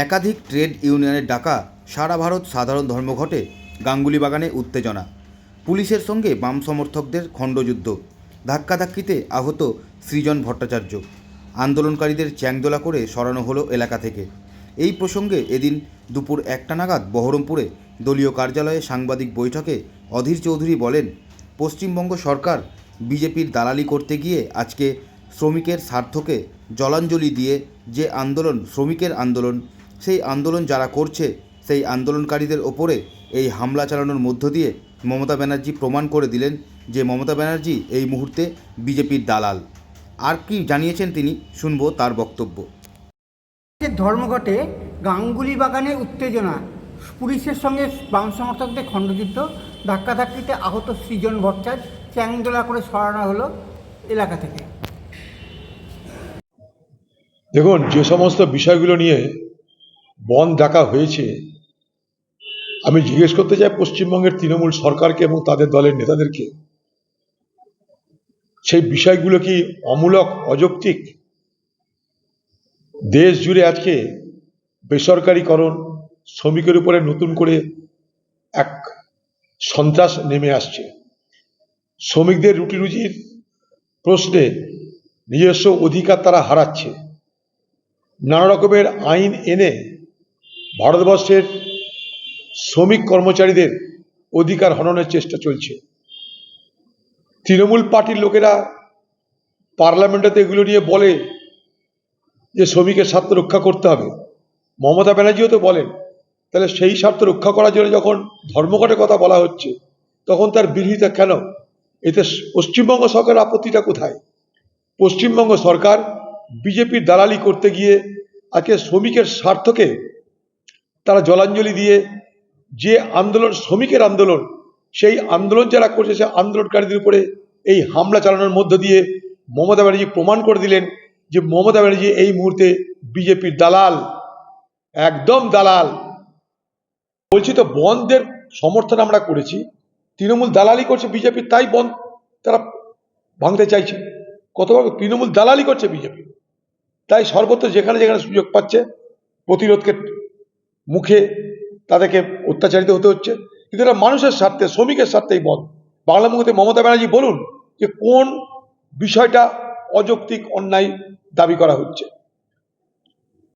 একাধিক ট্রেড ইউনিয়নের ডাকা সারা ভারত সাধারণ ধর্মঘটে গাঙ্গুলি বাগানে উত্তেজনা। পুলিশের সঙ্গে বাম সমর্থকদের খণ্ডযুদ্ধ। ধাক্কাধাক্কিতে আহত সৃজন ভট্টাচার্য। আন্দোলনকারীদের চ্যাংদোলা করে সরানো হলো এলাকা থেকে। এই প্রসঙ্গে এদিন দুপুর একটা নাগাদ বহরমপুরে দলীয় কার্যালয়ে সাংবাদিক বৈঠকে অধীর চৌধুরী বলেন, পশ্চিমবঙ্গ সরকার বিজেপির দালালি করতে গিয়ে আজকে শ্রমিকের স্বার্থকে জলাঞ্জলি দিয়ে যে আন্দোলন, শ্রমিকের আন্দোলন সেই আন্দোলন যারা করছে সেই আন্দোলনকারীদের ওপরে এই হামলা চালানোর মধ্য দিয়ে মমতা ব্যানার্জি প্রমাণ করে দিলেন যে মমতা ব্যানার্জি এই মুহূর্তে বিজেপির দালাল। আর কি জানিয়েছেন তিনি শুনব তার বক্তব্য। ধর্মঘটে গাঙ্গুলি বাগানে উত্তেজনা পুলিশের সঙ্গে বাম সমর্থকদের খণ্ডযুদ্ধ ধাক্কাধাক্কিতে আহত সৃজন ভট্টাচার্য চ্যাংদোলা করে সরানো হলো এলাকা থেকে। দেখুন যে সমস্ত বিষয়গুলো নিয়ে বন্ধ ডাকা হয়েছে, আমি জিজ্ঞেস করতে চাই পশ্চিমবঙ্গের তৃণমূল সরকারকে এবং তাদের দলের নেতাদেরকে, সেই বিষয়গুলো কি অমূলক, অযৌক্তিক? দেশ জুড়ে আজকে বেসরকারীকরণ, শ্রমিকের উপরে নতুন করে এক সন্ত্রাস নেমে আসছে। শ্রমিকদের রুটি রুজির প্রশ্নে নিজস্ব অধিকার তারা হারাচ্ছে। নানা রকমের আইন এনে ভারতবর্ষের শ্রমিক কর্মচারীদের অধিকার হননের চেষ্টা চলছে। তৃণমূল পার্টির লোকেরা পার্লামেন্টেতে এগুলো নিয়ে বলে যে শ্রমিকের স্বার্থ রক্ষা করতে হবে। মমতা ব্যানার্জিও তো বলেন, তাহলে সেই স্বার্থ রক্ষা করার জন্য যখন ধর্মঘটের কথা বলা হচ্ছে, তখন তার বিরোধিতা কেন? এতে পশ্চিমবঙ্গ সরকারের আপত্তিটা কোথায়? পশ্চিমবঙ্গ সরকার বিজেপির দালালি করতে গিয়ে আজকে শ্রমিকের স্বার্থকে তারা জলাঞ্জলি দিয়ে যে আন্দোলন, শ্রমিকের আন্দোলন, সেই আন্দোলন যারা করছে সে আন্দোলনকারীদের উপরে এই হামলা চালানোর মধ্য দিয়ে মমতা ব্যানার্জি প্রমাণ করে দিলেন যে মমতা ব্যানার্জি এই মুহূর্তে বিজেপির দালাল, একদম দালাল। বলছি তো, বন্ধের সমর্থন আমরা করেছি, তৃণমূল দালালি করছে বিজেপি, তাই বন্ধ, তারা ভাঙতে চাইছে। কতবার তৃণমূল দালালি করছে বিজেপি। তাই সর্বত্র যেখানে যেখানে সুযোগ পাচ্ছে, প্রতিরোধকে মুখে তাদেরকে অত্যাচারিত হতে হচ্ছে। কিন্তু এটা মানুষের স্বার্থে, শ্রমিকের স্বার্থেই বল। বাংলা মুখতে মমতা ব্যানার্জি বলুন যে কোন বিষয়টা অযৌক্তিক অন্যায় দাবি করা হচ্ছে।